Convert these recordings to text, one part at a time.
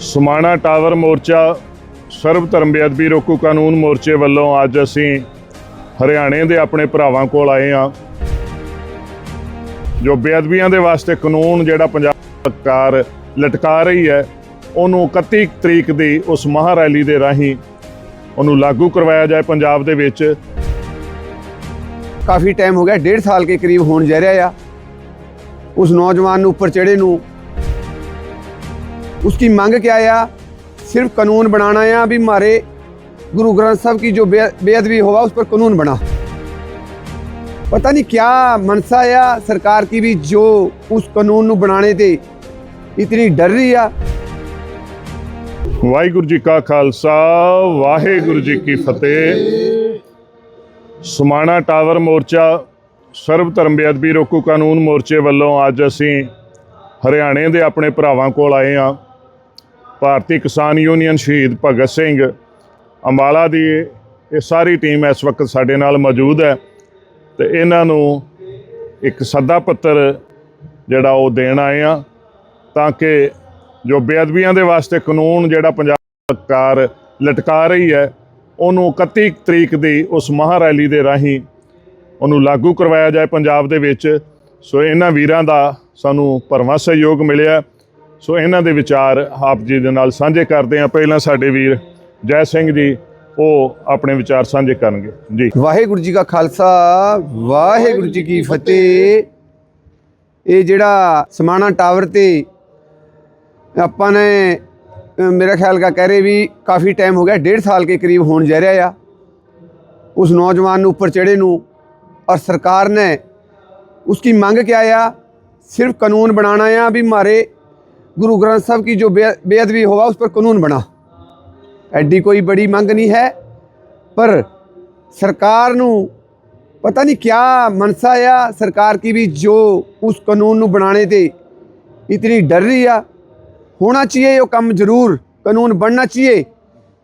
Samana tower ਮੋਰਚਾ ਸਰਵ ਧਰਮ ਬੇਅਦਬੀ ਰੋਕੂ ਕਾਨੂੰਨ ਮੋਰਚੇ ਵੱਲੋਂ ਅੱਜ ਅਸੀਂ ਹਰਿਆਣੇ ਦੇ ਆਪਣੇ ਭਰਾਵਾਂ ਕੋਲ ਆਏ ਹਾਂ। ਜੋ ਬੇਅਦਬੀਆਂ ਦੇ ਵਾਸਤੇ ਕਾਨੂੰਨ ਜਿਹੜਾ ਪੰਜਾਬ ਸਰਕਾਰ ਲਟਕਾ ਰਹੀ ਹੈ, ਉਹਨੂੰ 31 ਤਰੀਕ ਦੀ ਉਸ ਮਹਾ ਰੈਲੀ ਦੇ ਰਾਹੀਂ ਉਹਨੂੰ ਲਾਗੂ ਕਰਵਾਇਆ ਜਾਏ ਪੰਜਾਬ ਦੇ ਵਿੱਚ। ਕਾਫੀ ਟਾਈਮ ਹੋ ਗਿਆ, ਡੇਢ ਸਾਲ ਕੇ ਕਰੀਬ ਹੋਣ ਜਾ ਰਿਹਾ ਆ। ਉਸ ਨੌਜਵਾਨ ਨੂੰ ਉੱਪਰ ਚੜੇ ਨੂੰ उसकी मांग क्या आया सिर्फ कानून बनाना है अभी हमारे गुरु ग्रंथ साहब की जो बे- बेअदबी होगा उस पर कानून बना पता नहीं क्या मनसा या सरकार की भी जो उस कानून ਨੂੰ ਬਣਾਣੇ ਤੇ ਇਤਨੀ ਡਰ ਰਹੀ ਆ ਵਾਹਿਗੁਰੂ ਜੀ ਕਾ ਖਾਲਸਾ ਵਾਹਿਗੁਰੂ ਜੀ ਕੀ ਫਤਿਹ ਸਮਾਣਾ ਟਾਵਰ ਮੋਰਚਾ ਸਰਬ ਧਰਮ ਬੇਅਦਬੀ ਰੋਕੂ ਕਾਨੂੰਨ ਮੋਰਚੇ ਵੱਲੋਂ ਅੱਜ ਅਸੀਂ ਹਰਿਆਣੇ ਦੇ ਆਪਣੇ ਭਰਾਵਾਂ ਕੋਲ ਆਏ ਹਾਂ ਭਾਰਤੀ ਕਿਸਾਨ ਯੂਨੀਅਨ ਸ਼ਹੀਦ ਭਗਤ ਸਿੰਘ ਅੰਬਾਲਾ ਦੀ ਇਹ ਸਾਰੀ ਟੀਮ ਇਸ ਵਕਤ ਸਾਡੇ ਨਾਲ ਮੌਜੂਦ ਹੈ ਤੇ ਇਹਨਾਂ ਨੂੰ ਇੱਕ ਸੱਦਾ ਪੱਤਰ ਜਿਹੜਾ ਉਹ ਦੇਣ ਆਏ ਆ ਤਾਂ ਕਿ ਜੋ ਬੇਅਦਬੀਆਂ ਦੇ ਵਾਸਤੇ ਕਾਨੂੰਨ ਜਿਹੜਾ ਪੰਜਾਬ ਸਰਕਾਰ ਲਟਕਾ ਰਹੀ ਹੈ, ਉਹਨੂੰ 31 ਤਰੀਕ ਦੀ ਉਸ ਮਹਾ ਰੈਲੀ ਦੇ ਰਾਹੀਂ ਉਹਨੂੰ ਲਾਗੂ ਕਰਵਾਇਆ ਜਾਏ ਪੰਜਾਬ ਦੇ ਵਿੱਚ। ਸੋ ਇਹਨਾਂ ਵੀਰਾਂ ਦਾ ਸਾਨੂੰ ਭਰਵਾਂ ਸਹਿਯੋਗ ਮਿਲਿਆ। ਸੋ ਇਹਨਾਂ ਦੇ ਵਿਚਾਰ ਆਪ ਜੀ ਦੇ ਨਾਲ ਸਾਂਝੇ ਕਰਦੇ ਆ ਪਹਿਲਾਂ ਸਾਡੇ ਵੀਰ ਜੈ ਸਿੰਘ ਜੀ ਉਹ ਆਪਣੇ ਵਿਚਾਰ ਸਾਂਝੇ ਕਰਨਗੇ। ਜੀ। ਵਾਹਿਗੁਰੂ ਜੀ ਕਾ ਖਾਲਸਾ ਵਾਹਿਗੁਰੂ ਜੀ ਕੀ ਫਤਿਹ। ਇਹ ਜਿਹੜਾ ਸਮਾਣਾ ਟਾਵਰ ਤੇ ਆਪਾਂ ਨੇ ਮੇਰਾ ਖਿਆਲ ਕਾ ਕਹਿ ਰਹੇ ਵੀ ਕਾਫੀ ਟਾਈਮ ਹੋ ਗਿਆ ਡੇਢ ਸਾਲ ਕੇ ਕਰੀਬ ਹੋਣ ਜਾ ਰਿਹਾ ਆ। ਉਸ ਨੌਜਵਾਨ ਨੂੰ ਉੱਪਰ ਚੜੇ ਨੂੰ ਔਰ ਸਰਕਾਰ ਨੇ ਉਸकी ਮੰਗ ਕਿਆ ਆ? ਸਿਰਫ ਕਾਨੂੰਨ ਬਣਾਣਾ ਆ ਵੀ ਮਾਰੇ गुरु ग्रंथ साहब की जो बे- बेअदबी होगा उस पर कानून बना ਐਡੀ ਕੋਈ ਬੜੀ ਮੰਗ ਨਹੀਂ ਹੈ ਪਰ ਸਰਕਾਰ ਨੂੰ ਪਤਾ ਨਹੀਂ क्या मनसा या सरकार की भी जो उस कानून ਨੂੰ ਬਣਾਣੇ ਤੇ इतनी डर रही है होना चाहिए ये काम जरूर कानून बनना चाहिए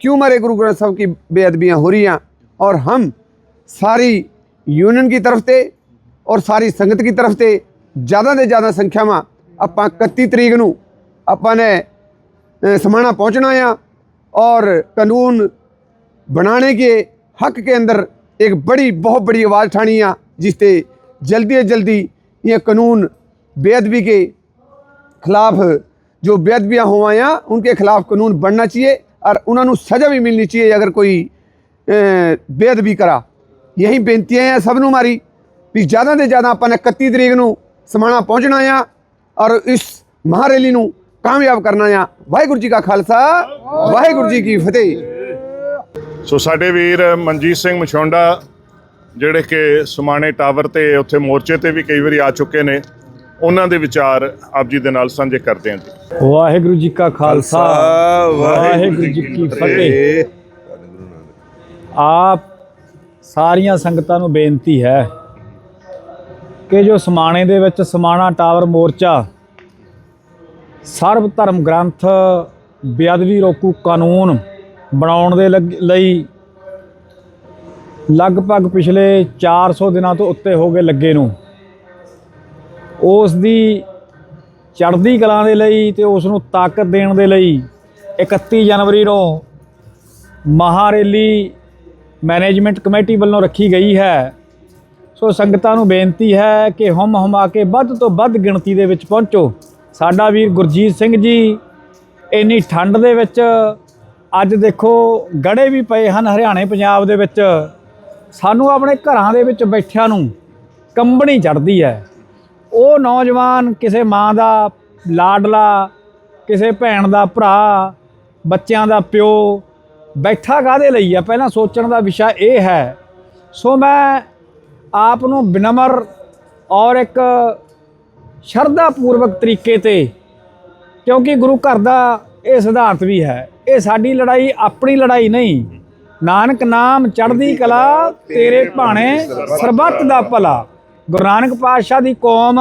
क्यों हमारे गुरु ग्रंथ साहब की बेअदबियाँ हो रही हैं और हम सारी यूनियन की तरफ से ਔਰ ਸਾਰੀ ਸੰਗਤ ਦੀ ਤਰਫ ਤੇ ਜ਼ਿਆਦਾ ਦੇ ਜ਼ਿਆਦਾ ਸੰਖਿਆਵਾਂ ਆਪਾਂ 31 ਤਰੀਕ ਨੂੰ ਆਪਾਂ ਨੇ अ, समाना पहुंचना है और कानून बनाने के हक के अंदर एक बड़ी बहुत बड़ी आवाज़ उठानी है जिससे जल्दी से जल्दी ये कानून बेअदबी के खिलाफ जो बेअदबियाँ हुआ हैं उनके खिलाफ कानून बनना चाहिए और उन्होंने सज़ा भी मिलनी चाहिए अगर कोई अ, बेअदबी करा यही बेनतियाँ हैं सब ਨੂੰ ਮਾਰੀ ਵੀ ਜ਼ਿਆਦਾ ਤੋਂ ਜ਼ਿਆਦਾ ਆਪਾਂ ਨੇ 31 ਤਰੀਕ ਨੂੰ ਸਮਾਣਾ ਪਹੁੰਚਣਾ ਆ ਔਰ ਇਸ ਮਹਾਰੈਲੀ ਨੂੰ ਕਾਮਯਾਬ ਕਰਨਾ ਆ। ਵਾਹਿਗੁਰੂ ਜੀ ਕਾ ਖਾਲਸਾ ਵਾਹਿਗੁਰੂ ਜੀ ਕੀ ਫਤਿਹ। ਸੋ ਸਾਡੇ ਵੀਰ ਮਨਜੀਤ ਸਿੰਘ ਮਛੋਂਡਾ ਜਿਹੜੇ ਕਿ ਸਮਾਣੇ ਟਾਵਰ ਤੇ ਉੱਥੇ ਮੋਰਚੇ ਤੇ ਵੀ ਕਈ ਵਾਰੀ ਆ ਚੁੱਕੇ ਨੇ ਉਹਨਾਂ ਦੇ ਵਿਚਾਰ ਆਪ ਜੀ ਦੇ ਨਾਲ ਸਾਂਝੇ ਕਰਦੇ ਹਾਂ ਜੀ। ਵਾਹਿਗੁਰੂ ਜੀ ਕਾ ਖਾਲਸਾ ਵਾਹਿਗੁਰੂ ਜੀ ਕੀ ਫਤਿਹ। ਆਪ ਸਾਰੀਆਂ ਸੰਗਤਾਂ ਨੂੰ ਬੇਨਤੀ ਹੈ ਕਿ ਜੋ ਸਮਾਣੇ ਦੇ ਵਿੱਚ ਸਮਾਣਾ ਟਾਵਰ ਮੋਰਚਾ ਸਰਬ ਧਰਮ ਗ੍ਰੰਥ ਬੇਅਦਬੀ ਰੋਕੂ ਕਾਨੂੰਨ ਬਣਾਉਣ ਦੇ ਲੱਗ- ਲਈ ਲਗਭਗ ਪਿਛਲੇ 400 ਦਿਨਾਂ ਤੋਂ ਉੱਤੇ ਹੋ ਗਏ ਲੱਗੇ ਨੂੰ। ਉਸ ਦੀ ਚੜ੍ਹਦੀ ਕਲਾ ਦੇ ਲਈ ਤੇ ਉਸ ਨੂੰ ਤਾਕਤ ਦੇਣ ਦੇ ਲਈ 31 ਜਨਵਰੀ ਨੂੰ ਮਹਾਰੈਲੀ ਮੈਨੇਜਮੈਂਟ ਕਮੇਟੀ ਵੱਲੋਂ ਰੱਖੀ ਗਈ ਹੈ। ਸੋ ਸੰਗਤਾਂ ਨੂੰ ਬੇਨਤੀ ਹੈ ਕਿ ਹਮ ਹਮਾ ਕੇ ਵੱਧ ਤੋਂ ਵੱਧ ਗਿਣਤੀ ਦੇ ਵਿੱਚ ਪਹੁੰਚੋ। ਸਾਡਾ ਵੀਰ ਗੁਰਜੀਤ ਸਿੰਘ ਜੀ, ਇੰਨੀ ਠੰਡ ਦੇ ਵਿੱਚ ਅੱਜ ਦੇਖੋ ਗੜੇ ਵੀ ਪਏ ਹਨ ਹਰਿਆਣੇ ਪੰਜਾਬ ਦੇ ਵਿੱਚ। ਸਾਨੂੰ ਆਪਣੇ ਘਰਾਂ ਦੇ ਵਿੱਚ ਬੈਠਿਆਂ ਨੂੰ ਕੰਬਣੀ ਚੜਦੀ ਹੈ। ਉਹ ਨੌਜਵਾਨ ਕਿਸੇ ਮਾਂ ਦਾ ਲਾਡਲਾ, ਕਿਸੇ ਭੈਣ ਦਾ ਭਰਾ, ਬੱਚਿਆਂ ਦਾ ਪਿਓ ਬੈਠਾ ਕਾਹਦੇ ਲਈ ਆ? ਪਹਿਲਾਂ ਸੋਚਣ ਦਾ ਵਿਸ਼ਾ ਇਹ ਹੈ। ਸੋ ਮੈਂ ਆਪ ਨੂੰ ਬਿਨਮਰ ਔਰ ਇੱਕ ਸ਼ਰਧਾ ਪੂਰਵਕ ਤਰੀਕੇ ਤੇ, ਕਿਉਂਕਿ ਗੁਰੂ ਘਰ ਦਾ ਇਹ ਸਿਧਾਂਤ ਵੀ ਹੈ, ਇਹ ਸਾਡੀ ਲੜਾਈ ਆਪਣੀ ਲੜਾਈ ਨਹੀਂ। ਨਾਨਕ ਨਾਮ ਚੜ੍ਹਦੀ ਕਲਾ, ਤੇਰੇ ਭਾਣੇ ਸਰਬੱਤ ਦਾ ਭਲਾ। ਗੁਰੂ ਨਾਨਕ ਪਾਤਸ਼ਾਹ ਦੀ ਕੌਮ,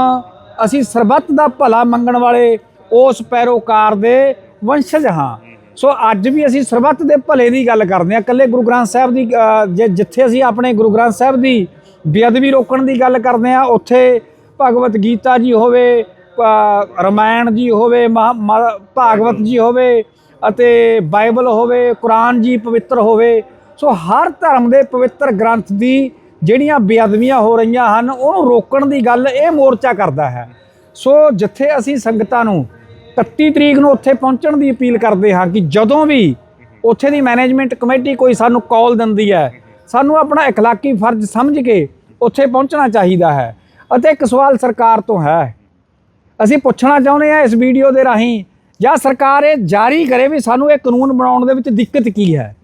ਅਸੀਂ ਸਰਬੱਤ ਦਾ ਭਲਾ ਮੰਗਣ ਵਾਲੇ ਉਸ ਪੈਰੋਕਾਰ ਦੇ ਵੰਸ਼ਜ ਹਾਂ। ਸੋ ਅੱਜ ਵੀ ਅਸੀਂ ਸਰਬੱਤ ਦੇ ਭਲੇ ਦੀ ਗੱਲ ਕਰਦੇ ਹਾਂ। ਇਕੱਲੇ ਗੁਰੂ ਗ੍ਰੰਥ ਸਾਹਿਬ ਦੀ ਜੇ ਜਿੱਥੇ ਅਸੀਂ ਆਪਣੇ ਗੁਰੂ ਗ੍ਰੰਥ ਸਾਹਿਬ ਦੀ ਬੇਅਦਬੀ ਰੋਕਣ ਦੀ ਗੱਲ ਕਰਦੇ ਹਾਂ, ਉੱਥੇ ਭਗਵਤ ਗੀਤਾ ਜੀ ਹੋਵੇ ਅ, ਰਮਾਇਣ ਜੀ ਹੋਵੇ ਮਹਾ- ਮਾ- ਭਾਗਵਤ ਜੀ ਹੋਵੇ ਅਤੇ ਬਾਈਬਲ ਹੋਵੇ ਕੁਰਾਨ ਜੀ ਪਵਿੱਤਰ ਹੋਵੇ ਸੋ ਹਰ ਧਰਮ ਦੇ ਪਵਿੱਤਰ ਗ੍ਰੰਥ ਦੀ ਜਿਹੜੀਆਂ ਬੇਅਦਬੀਆਂ ਹੋ ਰਹੀਆਂ ਹਨ ਉਹਨੂੰ ਰੋਕਣ ਦੀ ਗੱਲ ਇਹ ਮੋਰਚਾ ਕਰਦਾ ਹੈ ਸੋ ਜਿੱਥੇ ਅਸੀਂ ਸੰਗਤਾਂ ਨੂੰ 31 ਤਰੀਕ ਨੂੰ ਉੱਥੇ ਪਹੁੰਚਣ ਦੀ ਅਪੀਲ ਕਰਦੇ ਹਾਂ ਕਿ ਜਦੋਂ ਵੀ ਉੱਥੇ ਦੀ ਮੈਨੇਜਮੈਂਟ ਕਮੇਟੀ ਕੋਈ ਸਾਨੂੰ ਕਾਲ ਦਿੰਦੀ ਹੈ ਸਾਨੂੰ ਆਪਣਾ اخلاقی ਫਰਜ਼ ਸਮਝ ਕੇ ਉੱਥੇ ਪਹੁੰਚਣਾ ਚਾਹੀਦਾ ਹੈ ਅਤੇ ਇੱਕ ਸਵਾਲ ਸਰਕਾਰ ਤੋਂ ਹੈ। ਅਸੀਂ ਪੁੱਛਣਾ ਚਾਹੁੰਦੇ ਹਾਂ ਇਸ ਵੀਡੀਓ ਦੇ ਰਾਹੀਂ, ਜਾਂ ਸਰਕਾਰ ਇਹ ਜਾਰੀ ਕਰੇ ਵੀ ਸਾਨੂੰ ਇਹ ਕਾਨੂੰਨ ਬਣਾਉਣ ਦੇ ਵਿੱਚ ਦਿੱਕਤ ਕੀ ਹੈ?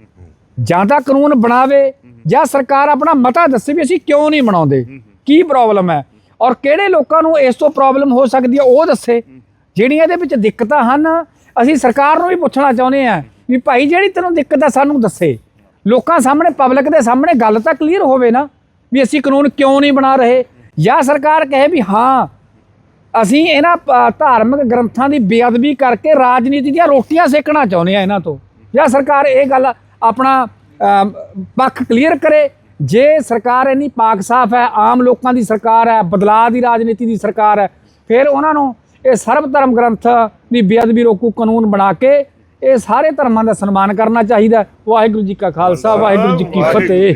ਜਾਂ ਤਾਂ ਕਾਨੂੰਨ ਬਣਾਵੇ, ਜਾਂ ਸਰਕਾਰ ਆਪਣਾ ਮਤਾ ਦੱਸੇ ਵੀ ਅਸੀਂ ਕਿਉਂ ਨਹੀਂ ਬਣਾਉਂਦੇ? ਕੀ ਪ੍ਰੋਬਲਮ ਹੈ? ਔਰ ਕਿਹੜੇ ਲੋਕਾਂ ਨੂੰ ਇਸ ਤੋਂ ਪ੍ਰੋਬਲਮ ਹੋ ਸਕਦੀ ਹੈ ਉਹ ਦੱਸੇ। ਜਿਹੜੀਆਂ ਇਹਦੇ ਵਿੱਚ ਦਿੱਕਤਾਂ ਹਨ, ਅਸੀਂ ਸਰਕਾਰ ਨੂੰ ਵੀ ਪੁੱਛਣਾ ਚਾਹੁੰਦੇ ਹਾਂ ਵੀ ਭਾਈ ਜਿਹੜੀ ਤੈਨੂੰ ਦਿੱਕਤ ਹੈ ਸਾਨੂੰ ਦੱਸੇ। ਲੋਕਾਂ ਸਾਹਮਣੇ ਪਬਲਿਕ ਦੇ ਸਾਹਮਣੇ ਗੱਲ ਤਾਂ ਕਲੀਅਰ ਹੋਵੇ ਨਾ ਵੀ ਅਸੀਂ ਕਾਨੂੰਨ ਕਿਉਂ ਨਹੀਂ ਬਣਾ ਰਹੇ? ਜਾਂ ਸਰਕਾਰ ਕਹੇ ਵੀ ਹਾਂ ਅਸੀਂ ਇਹਨਾਂ ਧਾਰਮਿਕ ਗ੍ਰੰਥਾਂ ਦੀ ਬੇਅਦਬੀ ਕਰਕੇ ਰਾਜਨੀਤੀ ਦੀਆਂ ਰੋਟੀਆਂ ਸੇਕਣਾ ਚਾਹੁੰਦੇ ਆ ਇਹਨਾਂ ਤੋਂ। ਜਾਂ ਸਰਕਾਰ ਇਹ ਗੱਲ ਆਪਣਾ ਪੱਖ ਕਲੀਅਰ ਕਰੇ ਜੇ ਸਰਕਾਰ ਇੰਨੀ ਪਾਕ ਸਾਫ਼ ਹੈ ਆਮ ਲੋਕਾਂ ਦੀ ਸਰਕਾਰ ਹੈ ਬਦਲਾਅ ਦੀ ਰਾਜਨੀਤੀ ਦੀ ਸਰਕਾਰ ਹੈ ਫਿਰ ਉਹਨਾਂ ਨੂੰ ਇਹ ਸਰਬ ਧਰਮ ਗ੍ਰੰਥ ਦੀ ਬੇਅਦਬੀ ਰੋਕੂ ਕਾਨੂੰਨ ਬਣਾ ਕੇ ਇਹ ਸਾਰੇ ਧਰਮਾਂ ਦਾ ਸਨਮਾਨ ਕਰਨਾ ਚਾਹੀਦਾ। ਵਾਹਿਗੁਰੂ ਜੀ ਕਾ ਖਾਲਸਾ ਵਾਹਿਗੁਰੂ ਜੀ ਕੀ ਫਤਿਹ।